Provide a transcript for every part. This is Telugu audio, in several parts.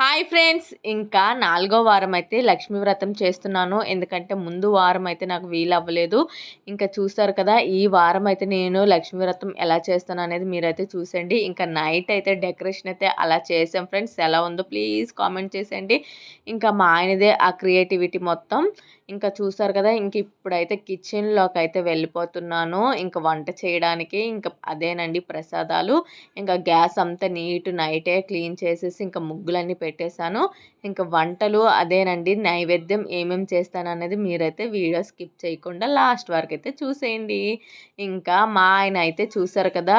హాయ్ ఫ్రెండ్స్ ఇంకా నాలుగో వారం అయితే లక్ష్మీ వ్రతం చేస్తున్నాను. ఎందుకంటే ముందు వారం అయితే నాకు వీలు అవ్వలేదు ఇంకా చూస్తారు కదా ఈ వారం అయితే నేను లక్ష్మీ వ్రతం ఎలా చేస్తాను అనేది మీరైతే చూసండి ఇంకా నైట్ అయితే డెకరేషన్ అయితే అలా చేసాం ఫ్రెండ్స్. ఎలా ఉందో ప్లీజ్ కామెంట్ చేసేయండి. ఇంకా మా ఆయనదే ఆ క్రియేటివిటీ మొత్తం. ఇంకా చూసారు కదా! ఇంక ఇప్పుడైతే కిచెన్లోకి అయితే వెళ్ళిపోతున్నాను. ఇంకా వంట చేయడానికి ఇంకా అదేనండి ప్రసాదాలు. ఇంకా గ్యాస్ అంతా నీట్ నైటే క్లీన్ చేసేసి ఇంకా ముగ్గులన్నీ పెట్టేశాను. ఇంకా వంటలు అదేనండి నైవేద్యం ఏమేమి చేస్తాను అనేది మీరైతే వీడియో స్కిప్ చేయకుండా లాస్ట్ వరకు అయితే చూసేయండి. ఇంకా మా ఆయన అయితే చూసారు కదా!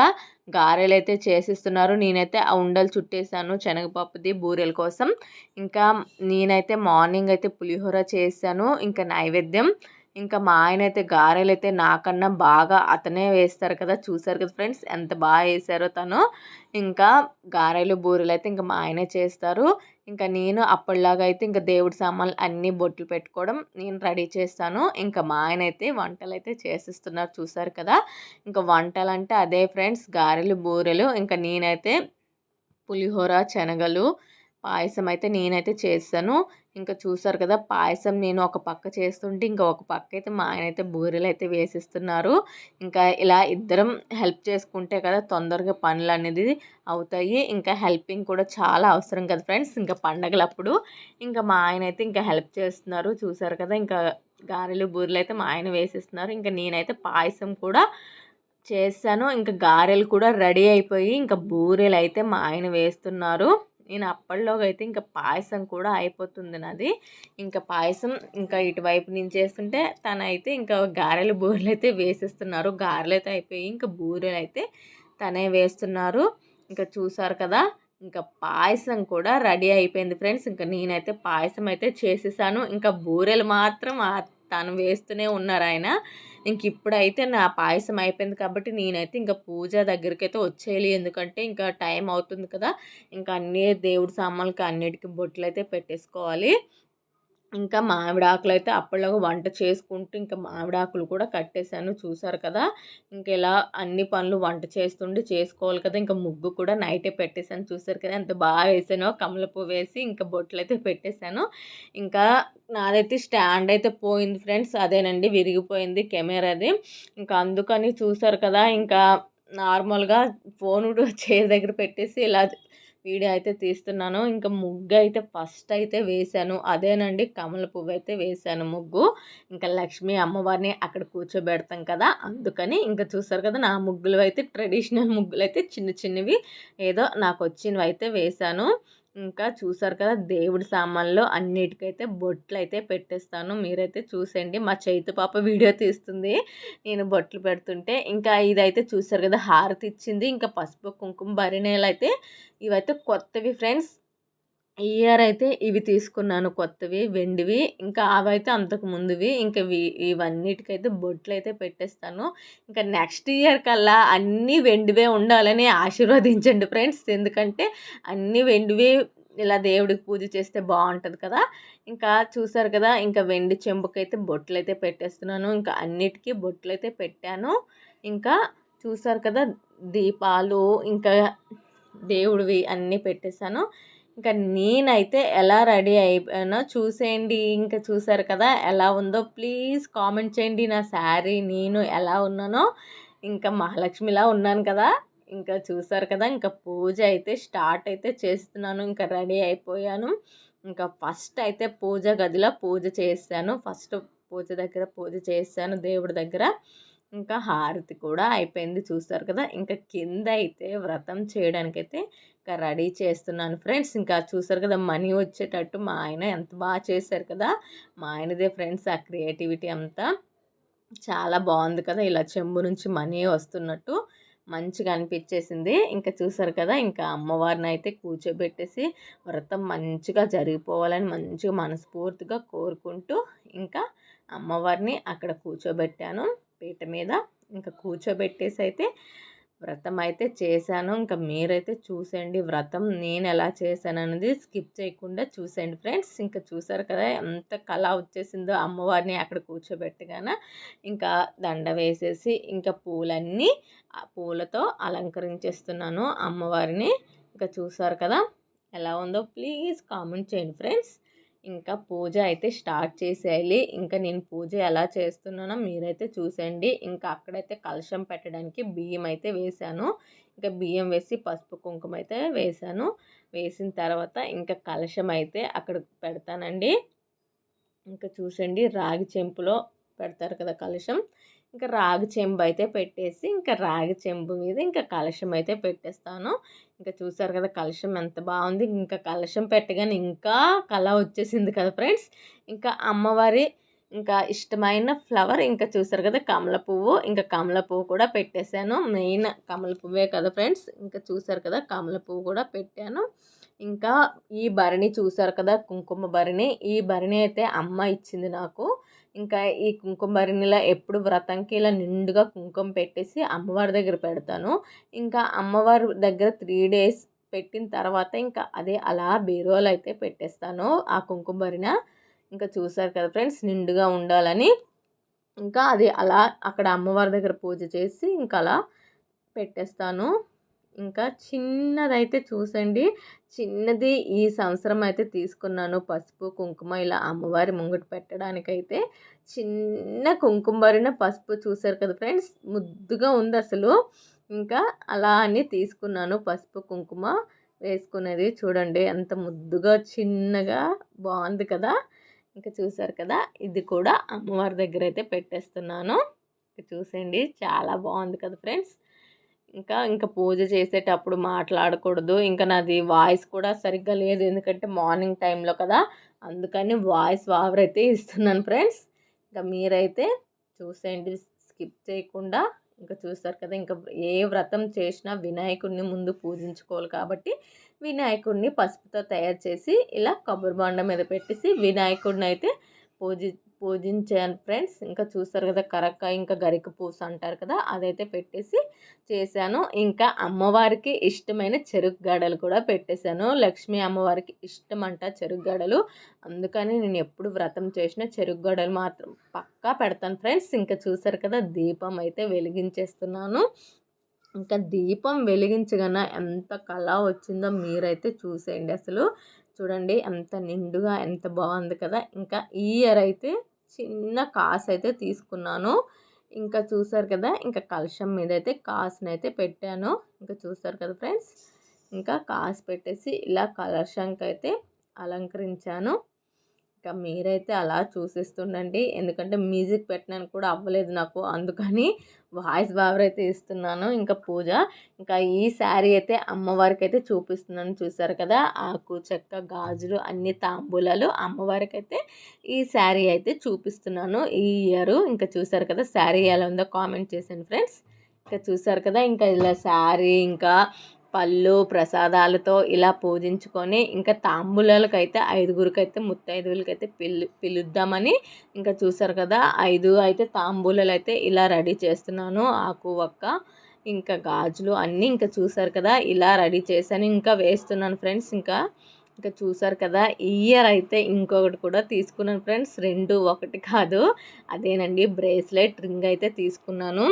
గారెలు అయితే చేసిస్తున్నారు. నేనైతే ఆ ఉండలు చుట్టేసాను శనగపప్పుది బూరెల కోసం. ఇంకా నేనైతే మార్నింగ్ అయితే పులిహోర చేశాను. ఇంకా నైవేద్యం. ఇంకా మా ఆయన అయితే గారెలు అయితే నాకన్నా బాగా అతనే వేస్తారు కదా చూసారు కదా ఫ్రెండ్స్? ఎంత బాగా వేసారో తను. ఇంకా గారెలు బూరెలు అయితే ఇంకా మా ఆయనే చేస్తారు. ఇంకా నేను అప్పటిలాగా అయితే ఇంకా దేవుడి సామాన్లు అన్నీ బొట్లు పెట్టుకోవడం నేను రెడీ చేస్తాను. ఇంకా మా ఆయన అయితే వంటలు అయితే చేసిస్తున్నారు చూసారు కదా. ఇంకా వంటలు అంటే అదే ఫ్రెండ్స్ గారెలు బూరెలు ఇంకా నేనైతే పులిహోర శనగలు పాయసం అయితే నేనైతే చేస్తాను. ఇంకా చూసారు కదా పాయసం నేను ఒక పక్క చేస్తుంటే ఇంకా ఒక పక్క అయితే మా ఆయన అయితే బూరెలు అయితే వేసిస్తున్నారు. ఇంకా ఇలా ఇద్దరం హెల్ప్ చేసుకుంటే కదా తొందరగా పనులు అనేది అవుతాయి. ఇంకా హెల్పింగ్ కూడా చాలా అవసరం కదా ఫ్రెండ్స్ ఇంకా పండగలప్పుడు. ఇంకా మా ఆయన అయితే ఇంకా హెల్ప్ చేస్తున్నారు. చూసారు కదా ఇంకా గారెలు బూరెలు అయితే మా ఆయన వేసిస్తున్నారు. ఇంకా నేనైతే పాయసం కూడా చేశాను. ఇంకా గారెలు కూడా రెడీ అయిపోయి ఇంకా బూరెలు అయితే మా ఆయన వేస్తున్నారు. నేను అప్పట్లో అయితే ఇంకా పాయసం కూడా అయిపోతుంది నాది ఇంకా పాయసం ఇంకా ఇటువైపు నుంచి వేస్తుంటే తనైతే ఇంకా గారెలు బూరెలు అయితే వేసేస్తున్నారు. గారెలు అయితే అయిపోయి ఇంకా బూరెలు అయితే తనే వేస్తున్నారు. ఇంకా చూసారు కదా ఇంకా పాయసం కూడా రెడీ అయిపోయింది ఫ్రెండ్స్. ఇంకా నేనైతే పాయసం అయితే చేసేసాను. ఇంకా బూరెలు మాత్రం తను వేస్తూనే ఉన్నారు ఆయన. ఇంక ఇప్పుడైతే నా పాయసం అయిపోయింది కాబట్టి నేనైతే ఇంకా పూజ దగ్గరికి అయితే వచ్చేయాలి. ఎందుకంటే ఇంకా టైం అవుతుంది కదా. ఇంకా అన్ని దేవుడి సామాన్లకి అన్నిటికీ బొట్లు అయితే పెట్టేసుకోవాలి. ఇంకా మామిడాకులు అయితే అప్పటిలాగా వంట చేసుకుంటూ ఇంకా మామిడాకులు కూడా కట్టేశాను. చూసారు కదా? ఇంకా ఇలా అన్ని పనులు వంట చేస్తుండే చేసుకోవాలి కదా? ఇంకా ముగ్గు కూడా నైటే పెట్టేశాను. చూసారు కదా? ఎంత బాగా వేసానో కమల పువ్వు వేసి ఇంకా బొట్లు అయితే పెట్టేశాను. ఇంకా నాదైతే స్టాండ్ అయితే పోయింది ఫ్రెండ్స్. అదేనండి విరిగిపోయింది కెమెరాది ఇంకా అందుకని చూసారు కదా? ఇంకా నార్మల్గా ఫోన్ చైర్ దగ్గర పెట్టేసి ఇలా వీడియో అయితే తీస్తున్నాను. ఇంకా ముగ్గు అయితే ఫస్ట్ అయితే వేశాను. అదేనండి కమల పువ్వు అయితే వేశాను ముగ్గు. ఇంకా లక్ష్మీ అమ్మవారిని అక్కడ కూర్చోబెడతాం కదా అందుకని ఇంకా చూసారు కదా నా ముగ్గులు అయితే ట్రెడిషనల్ ముగ్గులు అయితే చిన్న చిన్నవి. ఏదో నాకు వచ్చినవి అయితే వేశాను. ఇంకా చూసారు కదా దేవుడి సామాన్లో అన్నిటికైతే బొట్లు అయితే పెట్టేస్తాను. మీరైతే చూసేయండి. మా చైతు పాప వీడియో తీస్తుంది. నేను బొట్లు పెడుతుంటే. ఇంకా ఇదైతే చూసారు కదా హారతి ఇచ్చింది. ఇంకా పసుపు కుంకుమ బరి అయితే ఇవైతే కొత్తవి ఫ్రెండ్స్. ఇయర్ అయితే ఇవి తీసుకున్నాను కొత్తవి వెండివి. ఇంకా అవైతే అంతకు ముందువి. ఇంకా ఇవన్నిటికైతే బొట్లు అయితే పెట్టేస్తాను. ఇంకా నెక్స్ట్ ఇయర్ కల్లా అన్నీ వెండివే ఉండాలని ఆశీర్వదించండి ఫ్రెండ్స్. ఎందుకంటే అన్నీ వెండివి ఇలా దేవుడికి పూజ చేస్తే బాగుంటుంది కదా. ఇంకా చూసారు కదా ఇంకా వెండి చెంబుకైతే బొట్లు అయితే పెట్టేస్తున్నాను. ఇంకా అన్నిటికీ బొట్లు అయితే పెట్టాను. ఇంకా చూసారు కదా దీపాలు ఇంకా దేవుడివి అన్నీ పెట్టేశాను. ఇంకా నేనైతే ఎలా రెడీ అయిపోయానో చూసేయండి. ఇంకా చూసారు కదా ఎలా ఉందో. ప్లీజ్ కామెంట్ చేయండి నా శారీ నేను ఎలా ఉన్నానో. ఇంకా మహాలక్ష్మిలా ఉన్నాను కదా. ఇంకా చూసారు కదా ఇంకా పూజ అయితే స్టార్ట్ అయితే చేస్తున్నాను. ఇంకా రెడీ అయిపోయాను. ఇంకా ఫస్ట్ అయితే పూజ గదిలో పూజ చేశాను. ఫస్ట్ పూజ దగ్గర పూజ చేశాను దేవుడి దగ్గర. ఇంకా హారతి కూడా అయిపోయింది చూస్తారు కదా! ఇంకా కింద అయితే వ్రతం చేయడానికైతే ఇంకా రెడీ చేస్తున్నాను ఫ్రెండ్స్. ఇంకా చూసారు కదా! మనీ వచ్చేటట్టు మా ఆయన ఎంత బాగా చేశారు కదా! మా ఆయనదే ఫ్రెండ్స్ ఆ క్రియేటివిటీ అంతా. చాలా బాగుంది కదా! ఇలా చెంబు నుంచి మనీ వస్తున్నట్టు మంచిగా అనిపించేసింది. ఇంకా చూసారు కదా! ఇంకా అమ్మవారిని అయితే కూర్చోబెట్టేసి వ్రతం మంచిగా జరిగిపోవాలని మంచిగా మనస్ఫూర్తిగా కోరుకుంటూ ఇంకా అమ్మవారిని అక్కడ కూర్చోబెట్టాను. పీట మీద ఇంకా కూర్చోబెట్టేసి అయితే వ్రతం అయితే చేశాను. ఇంకా మీరైతే చూసేయండి వ్రతం నేను ఎలా చేశాను అనేది స్కిప్ చేయకుండా చూసేయండి ఫ్రెండ్స్. ఇంకా చూసారు కదా ఎంత కళ వచ్చేసిందో అమ్మవారిని అక్కడ కూర్చోబెట్టగాన ఇంకా దండ వేసేసి ఇంకా పూలన్నీ పూలతో అలంకరించేస్తున్నాను అమ్మవారిని. ఇంకా చూసారు కదా ఎలా ఉందో ప్లీజ్ కామెంట్ చేయండి ఫ్రెండ్స్. ఇంకా పూజ అయితే స్టార్ట్ చేసేయాలి. ఇంకా నేను పూజ ఎలా చేస్తున్నానో మీరైతే చూసేయండి. ఇంకా అక్కడైతే కలశం పెట్టడానికి బియ్యం అయితే వేశాను. ఇంకా బియ్యం వేసి పసుపు కుంకుమ అయితే వేశాను. వేసిన తర్వాత ఇంకా కలశం అయితే అక్కడ పెడతానండి. ఇంకా చూసండి రాగి చెంపులో పెడతారు కదా కలశం. ఇంకా రాగి చెంబు అయితే పెట్టేసి ఇంకా రాగి చెంబు మీద ఇంకా కలశం అయితే పెట్టేస్తాను. ఇంకా చూసారు కదా కలశం ఎంత బాగుంది. ఇంకా కలశం పెట్టగానే ఇంకా కళ వచ్చేసింది కదా ఫ్రెండ్స్. ఇంకా అమ్మవారి ఇంకా ఇష్టమైన ఫ్లవర్ ఇంకా చూసారు కదా కమల పువ్వు. ఇంకా కమల పువ్వు కూడా పెట్టేశాను. మెయిన్ కమల పువ్వే కదా ఫ్రెండ్స్. ఇంకా చూసారు కదా కమల పువ్వు కూడా పెట్టాను. ఇంకా ఈ భరణి చూసారు కదా కుంకుమ భరణి ఈ భరణి అయితే అమ్మ ఇచ్చింది నాకు. ఇంకా ఈ కుంకుమ ఎప్పుడు వ్రతంకి ఇలా నిండుగా కుంకుమ పెట్టేసి అమ్మవారి దగ్గర పెడతాను. ఇంకా అమ్మవారి దగ్గర త్రీ డేస్ పెట్టిన తర్వాత ఇంకా అదే అలా బీరువాలు అయితే పెట్టేస్తాను ఆ కుంకుమరిన ఇంకా చూసారు కదా ఫ్రెండ్స్ నిండుగా ఉండాలని. ఇంకా అది అలా అక్కడ అమ్మవారి దగ్గర పూజ చేసి ఇంకా అలా పెట్టేస్తాను. ఇంకా చిన్నదైతే చూసండి. చిన్నది ఈ సంవత్సరం అయితే తీసుకున్నాను పసుపు కుంకుమ ఇలా అమ్మవారి ముంగట పెట్టడానికైతే. చిన్న కుంకుమరిన పసుపు చూసారు కదా ఫ్రెండ్స్ ముద్దుగా ఉంది అసలు ఇంకా అలా అని తీసుకున్నాను పసుపు కుంకుమ వేసుకునేది చూడండి. ఎంత ముద్దుగా చిన్నగా బాగుంది కదా. ఇంకా చూసారు కదా ఇది కూడా అమ్మవారి దగ్గర అయితే పెట్టేస్తున్నాను చూసండి చాలా బాగుంది కదా ఫ్రెండ్స్. ఇంకా ఇంకా పూజ చేసేటప్పుడు మాట్లాడకూడదు. ఇంకా నాది వాయిస్ కూడా సరిగ్గా లేదు. ఎందుకంటే మార్నింగ్ టైంలో కదా. అందుకని వాయిస్ వావర్ అయితే ఇస్తున్నాను ఫ్రెండ్స్. ఇంకా మీరైతే చూసేయండి స్కిప్ చేయకుండా. ఇంకా చూస్తారు కదా ఇంకా ఏ వ్రతం చేసినా వినాయకుడిని ముందు పూజించుకోవాలి కాబట్టి వినాయకుడిని పసుపుతో తయారు చేసి ఇలా కొబ్బరి బాండ మీద పెట్టేసి వినాయకుడిని అయితే పూజి పూజించాను ఫ్రెండ్స్. ఇంకా చూస్తారు కదా కరక్క ఇంకా గరిక పూస అంటారు కదా అదైతే పెట్టేసి చేశాను. ఇంకా అమ్మవారికి ఇష్టమైన చెరుకు గడలు కూడా పెట్టేశాను. లక్ష్మీ అమ్మవారికి ఇష్టం అంట చెరుకు గడలు అందుకని నేను ఎప్పుడు వ్రతం చేసిన చెరుకు గడలు మాత్రం పక్కా పెడతాను ఫ్రెండ్స్. ఇంకా చూసారు కదా దీపం అయితే వెలిగించేస్తున్నాను. ఇంకా దీపం వెలిగించగానే ఎంత కళ వచ్చిందో మీరైతే చూసేయండి అసలు. చూడండి ఎంత నిండుగా ఎంత బాగుంది కదా. ఇంకా ఈ ఇయర్ అయితే చిన్న కాసు అయితే తీసుకున్నాను. ఇంకా చూసారు కదా ఇంకా కలశం మీద అయితే కాసునైతే పెట్టాను. ఇంకా చూసారు కదా ఫ్రెండ్స్ ఇంకా కాసు పెట్టేసి ఇలా కలశంకి అయితే అలంకరించాను. ఇంకా మీరైతే అలా చూసిస్తుండండి. ఎందుకంటే మ్యూజిక్ పెట్టడానికి కూడా అవ్వలేదు నాకు. అందుకని వాయిస్ బావర్ అయితే ఇస్తున్నాను. ఇంకా పూజ ఇంకా ఈ శారీ అయితే అమ్మవారికి అయితే చూపిస్తున్నాను. చూసారు కదా ఆకు చెక్క గాజులు అన్ని తాంబూలాలు అమ్మవారికి అయితే ఈ శారీ అయితే చూపిస్తున్నాను. ఈ ఇయర్ ఇంకా చూసారు కదా శారీ ఎలా ఉందో కామెంట్ చేశాను ఫ్రెండ్స్. ఇంకా చూసారు కదా ఇంకా ఇలా శారీ ఇంకా పళ్ళు ప్రసాదాలతో ఇలా పూజించుకొని ఇంకా తాంబూలాలకైతే ఐదుగురికైతే ముత్తైదువులకైతే పిలు పిలుద్దామని ఇంకా చూసారు కదా ఐదు అయితే తాంబూలాలు అయితే ఇలా రెడీ చేస్తున్నాను ఆకు ఒక్క ఇంకా గాజులు అన్నీ ఇంకా చూసారు కదా ఇలా రెడీ చేశాను ఇంకా వేస్తున్నాను ఫ్రెండ్స్ ఇంకా ఇంకా చూసారు కదా ఈ ఇయర్ అయితే ఇంకొకటి కూడా తీసుకున్నాను ఫ్రెండ్స్ రెండు ఒకటి కాదు అదేనండి బ్రేస్లెట్ రింగ్ అయితే తీసుకున్నాను.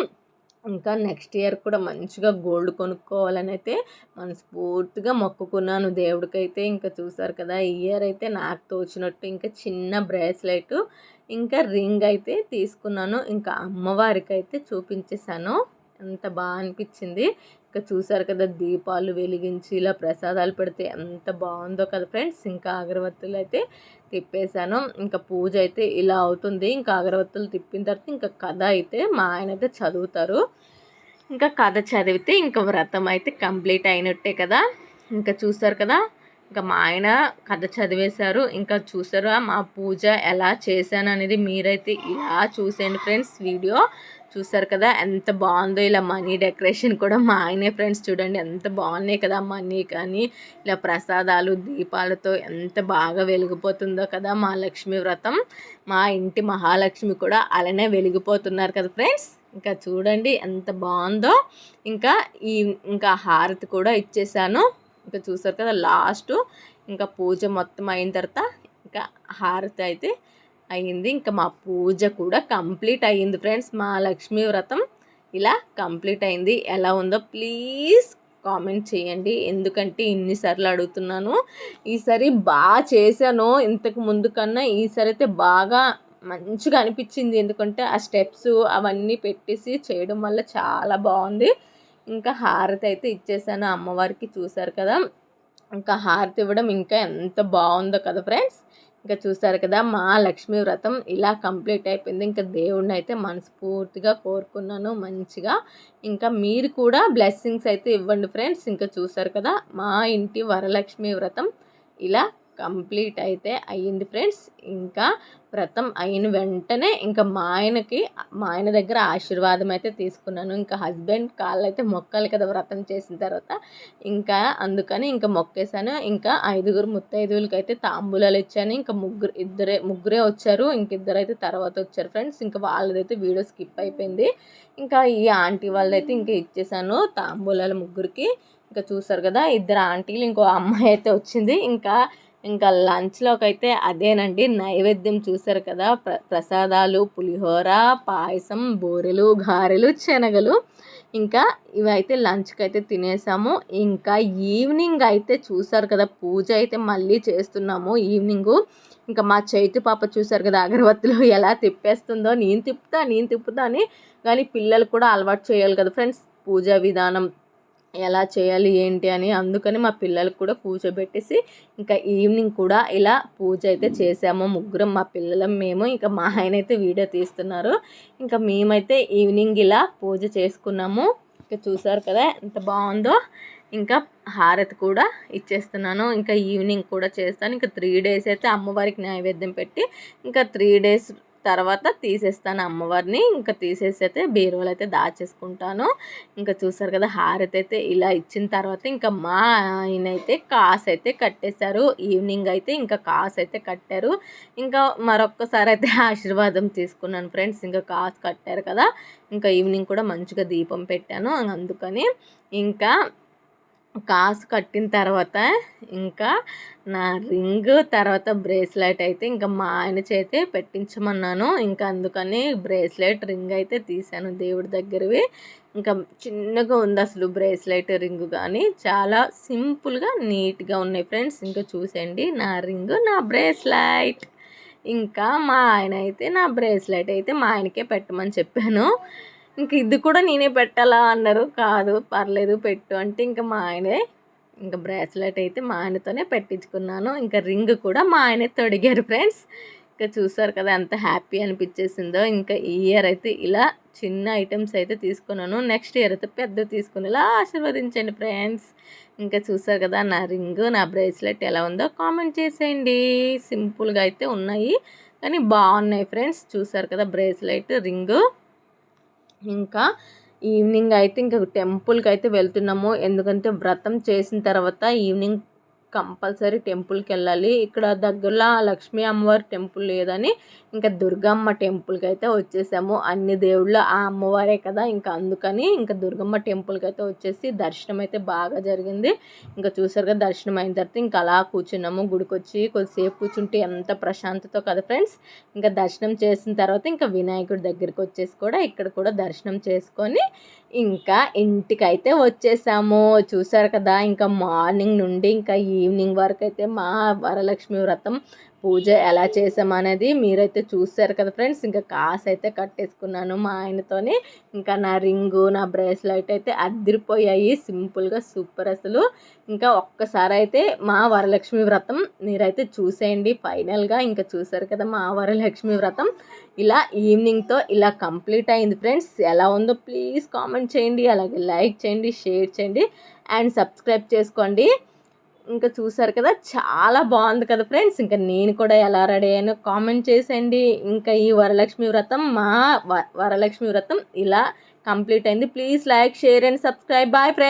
ఇంకా నెక్స్ట్ ఇయర్ కూడా మంచిగా గోల్డ్ కొనుక్కోవాలని అయితే మనస్ఫూర్తిగా మొక్కుకున్నాను. దేవుడికైతే ఇంకా చూసారు కదా ఈ ఇయర్ అయితే నాకు తోచినట్టు ఇంకా చిన్న బ్రేస్లెట్ ఇంకా రింగ్ అయితే తీసుకున్నాను. ఇంకా అమ్మవారికి అయితే చూపించేశాను. ఎంత బాగా అనిపించింది. ఇంకా చూసారు కదా దీపాలు వెలిగించి ఇలా ప్రసాదాలు పెడితే ఎంత బాగుందో కదా ఫ్రెండ్స్. ఇంకా అగరబత్తులు అయితే తిప్పేశాను. ఇంకా పూజ అయితే ఇలా అవుతుంది. ఇంకా అగరబత్తులు తిప్పిన తర్వాత ఇంకా కథ అయితే మా ఆయన అయితే చదువుతారు. ఇంకా కథ చదివితే ఇంకా వ్రతం అయితే కంప్లీట్ అయినట్టే కదా. ఇంకా చూసారు కదా ఇంకా మా ఆయన కథ చదివేశారు. ఇంకా చూసారా మా పూజ ఎలా చేశాను అనేది మీరైతే ఇలా చూసేయండి ఫ్రెండ్స్ వీడియో. చూసారు కదా ఎంత బాగుందో ఇలా మనీ డెకరేషన్ కూడా మా ఆయనే ఫ్రెండ్స్ చూడండి ఎంత బాగున్నాయి కదా మనీ కానీ ఇలా ప్రసాదాలు దీపాలతో ఎంత బాగా వెలిగిపోతుందో కదా మా లక్ష్మీ వ్రతం. మా ఇంటి మహాలక్ష్మి కూడా అలానే వెలిగిపోతున్నారు కదా ఫ్రెండ్స్. ఇంకా చూడండి ఎంత బాగుందో. ఇంకా ఈ ఇంకా హారతి కూడా ఇచ్చేసాను. ఇంకా చూసారు కదా లాస్ట్. ఇంకా పూజ మొత్తం అయిన తర్వాత ఇంకా హారతి అయితే అయ్యింది. ఇంకా మా పూజ కూడా కంప్లీట్ అయ్యింది ఫ్రెండ్స్. మా లక్ష్మీ వ్రతం ఇలా కంప్లీట్ అయింది ఎలా ఉందో ప్లీజ్ కామెంట్ చేయండి. ఎందుకంటే ఇన్నిసార్లు అడుగుతున్నాను. ఈసారి బాగా చేశాను. ఇంతకు ముందు కన్నా ఈసారి అయితే బాగా మంచిగా అనిపించింది. ఎందుకంటే ఆ స్టెప్స్ అవన్నీ పెట్టేసి చేయడం వల్ల చాలా బాగుంది. ఇంకా హారతి అయితే ఇచ్చేసాను. అమ్మవారికి చూసారు కదా. ఇంకా హారతి ఇవ్వడం ఇంకా ఎంత బాగుందో కదా ఫ్రెండ్స్. ఇంకా చూస్తారు కదా మా లక్ష్మీ వ్రతం ఇలా కంప్లీట్ అయిపోయింది. ఇంకా దేవుడిని అయితే మనస్ఫూర్తిగా కోరుకున్నాను మంచిగా. ఇంకా మీరు కూడా బ్లెస్సింగ్స్ అయితే ఇవ్వండి ఫ్రెండ్స్. ఇంకా చూసారు కదా మా ఇంటి వరలక్ష్మి వ్రతం ఇలా కంప్లీట్ అయితే అయ్యింది ఫ్రెండ్స్. ఇంకా వ్రతం అయిన వెంటనే ఇంకా మా ఆయనకి మా ఆయన దగ్గర ఆశీర్వాదం అయితే తీసుకున్నాను. ఇంకా హస్బెండ్ కాళ్ళు అయితే మొక్కలు కదా వ్రతం చేసిన తర్వాత. ఇంకా అందుకని ఇంకా మొక్కేశాను. ఇంకా ఐదుగురు ముత్తైదువులకి అయితే తాంబూలాలు ఇచ్చాను. ఇంకా ముగ్గురు ఇద్దరే ముగ్గురే వచ్చారు. ఇంక ఇద్దరు అయితే తర్వాత వచ్చారు ఫ్రెండ్స్. ఇంకా వాళ్ళదైతే వీడియో స్కిప్ అయిపోయింది. ఇంకా ఈ ఆంటీ వాళ్ళైతే ఇంకా ఇచ్చేసాను తాంబూలాలు ముగ్గురికి. ఇంకా చూసారు కదా ఇద్దరు ఆంటీలు ఇంకో అమ్మాయి అయితే వచ్చింది. ఇంకా ఇంకా లంచ్లోకి అయితే అదేనండి నైవేద్యం చూశారు కదా ప్ర ప్రసాదాలు పులిహోర పాయసం బూరెలు గారెలు శనగలు. ఇంకా ఇవైతే లంచ్కి అయితే తినేసాము. ఇంకా ఈవినింగ్ అయితే చూసారు కదా పూజ అయితే మళ్ళీ చేస్తున్నాము ఈవినింగు. ఇంకా మా చైతు పాప చూసారు కదా అగరబత్తులు ఎలా తిప్పేస్తుందో నేను తిప్పుతా నేను తిప్పుతా అని. కానీ పిల్లలు కూడా అలవాటు చేయాలి కదా ఫ్రెండ్స్ పూజా విధానం. ఎలా చేయాలి ఏంటి అని అందుకని మా పిల్లలకు కూడా కూర్చోబెట్టేసి ఇంకా ఈవినింగ్ కూడా ఇలా పూజ అయితే చేసాము. ముగ్గురం మా పిల్లలం మేము ఇంకా మా ఆయన అయితే వీడియో తీస్తున్నారు. ఇంకా మేమైతే ఈవినింగ్ ఇలా పూజ చేసుకున్నాము. ఇంకా చూసారు కదా ఎంత బాగుందో. ఇంకా హారతి కూడా ఇచ్చేస్తున్నాను. ఇంకా ఈవినింగ్ కూడా చేస్తాను. ఇంకా త్రీ డేస్ అయితే అమ్మవారికి నైవేద్యం పెట్టి ఇంకా త్రీ డేస్ తర్వాత తీసేస్తాను అమ్మవారిని. ఇంకా తీసేసి అయితే బీరువాలు అయితే దాచేసుకుంటాను. ఇంకా చూసారు కదా హారతి అయితే ఇలా ఇచ్చిన తర్వాత ఇంకా మా ఆయన అయితే కాసు అయితే కట్టేశారు. ఈవినింగ్ అయితే ఇంకా కాసు అయితే కట్టారు. ఇంకా మరొక్కసారి అయితే ఆశీర్వాదం తీసుకున్నాను ఫ్రెండ్స్. ఇంకా కాసు కట్టారు కదా. ఇంకా ఈవినింగ్ కూడా మంచిగా దీపం పెట్టాను అందుకని. ఇంకా కాసు కట్టిన తర్వాత ఇంకా నా రింగ్ తర్వాత బ్రేస్లెట్ అయితే ఇంకా మా ఆయన చేతే పెట్టించమన్నాను. ఇంకా అందుకని బ్రేస్లెట్ రింగ్ అయితే తీశాను దేవుడి దగ్గరవి. ఇంకా చిన్నగా ఉంది అసలు బ్రేస్లెట్ రింగ్ కానీ. చాలా సింపుల్గా నీట్గా ఉన్నాయి ఫ్రెండ్స్. ఇంకా చూసేయండి నా రింగ్ నా బ్రేస్లైట్. ఇంకా మా ఆయన అయితే నా బ్రేస్లెట్ అయితే మా ఆయనకే పెట్టమని చెప్పాను. ఇంక ఇది కూడా నేనే పెట్టాలా అన్నారు. కాదు పర్లేదు పెట్టు అంటే ఇంకా మా ఆయనే ఇంకా బ్రాస్లెట్ అయితే మా ఆయనతోనే పెట్టించుకున్నాను. ఇంకా రింగ్ కూడా మా ఆయనే తొడిగారు ఫ్రెండ్స్ ఇంకా చూసారు కదా ఎంత హ్యాపీ అనిపించేసిందో. ఇంకా ఈ ఇయర్ అయితే ఇలా చిన్న ఐటమ్స్ అయితే తీసుకున్నాను. నెక్స్ట్ ఇయర్ అయితే పెద్ద తీసుకుని ఇలా ఆశీర్వదించండి ఫ్రెండ్స్ ఇంకా చూసారు కదా నా రింగ్ నా బ్రేస్లెట్ ఎలా ఉందో కామెంట్ చేసేయండి. సింపుల్గా అయితే ఉన్నాయి. కానీ బాగున్నాయి ఫ్రెండ్స్ చూసారు కదా బ్రేస్లెట్ రింగు ఇంకా ఈవినింగ్ అయితే ఇంకా టెంపుల్కి అయితే వెళ్తున్నాము. ఎందుకంటే వ్రతం చేసిన తర్వాత ఈవినింగ్ కంపల్సరీ టెంపుల్కి వెళ్ళాలి ఇక్కడ దగ్గరలో లక్ష్మీ అమ్మవారి టెంపుల్ లేదని ఇంకా దుర్గమ్మ టెంపుల్కి అయితే వచ్చేసాము. అన్ని దేవుళ్ళు ఆ అమ్మవారే కదా ఇంకా అందుకని ఇంకా దుర్గమ్మ టెంపుల్కి అయితే వచ్చేసి దర్శనం అయితే బాగా జరిగింది. ఇంకా చూసారు కదా దర్శనం అయిన తర్వాత ఇంకా అలా కూర్చున్నాము. గుడికి వచ్చి కొద్దిసేపు కూర్చుంటే ఎంత ప్రశాంతతో కదా ఫ్రెండ్స్. ఇంకా దర్శనం చేసిన తర్వాత ఇంకా వినాయకుడి దగ్గరికి వచ్చేసి కూడా ఇక్కడ కూడా దర్శనం చేసుకొని ఇంకా ఇంటికైతే వచ్చేసాము. చూసారు కదా ఇంకా మార్నింగ్ నుండి ఇంకా ఈవినింగ్ వరకు అయితే మా వరలక్ష్మి వ్రతం పూజ ఎలా చేసామనేది మీరైతే చూసారు కదా ఫ్రెండ్స్. ఇంకా కాసు అయితే కట్టేసుకున్నాను మా ఆయనతోని. ఇంకా నా రింగు నా బ్రేస్లైట్ అయితే అదిరిపోయాయి సింపుల్గా సూపర్ అసలు. ఇంకా ఒక్కసారి అయితే మా వరలక్ష్మి వ్రతం మీరైతే చూసేయండి. ఫైనల్గా ఇంకా చూసారు కదా మా వరలక్ష్మి వ్రతం. ఇలా ఈవినింగ్తో ఇలా కంప్లీట్ అయింది ఫ్రెండ్స్. ఎలా ఉందో ప్లీజ్ కామెంట్ చేయండి. అలాగే లైక్ చేయండి షేర్ చేయండి. అండ్ సబ్స్క్రైబ్ చేసుకోండి. ఇంకా చూసారు కదా చాలా బాగుంది కదా ఫ్రెండ్స్. ఇంకా నేను కూడా ఎలా రెడీ అయ్యానో కామెంట్ చేసేయండి. ఇంకా ఈ వరలక్ష్మి వ్రతం మా వరలక్ష్మి వ్రతం ఇలా కంప్లీట్ అయింది. Please like share and subscribe. Bye friends.